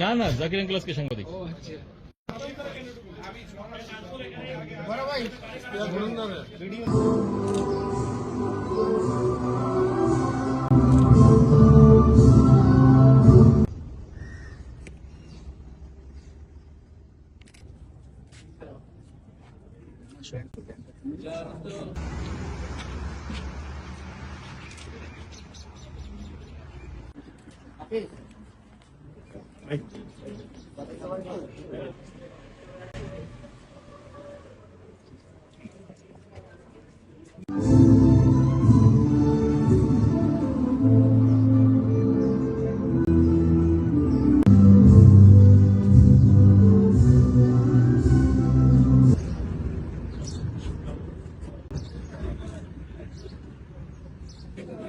না না জাকির ক্লাসকে সাংবাদিক আমি আচ্ছা। share to them. h o y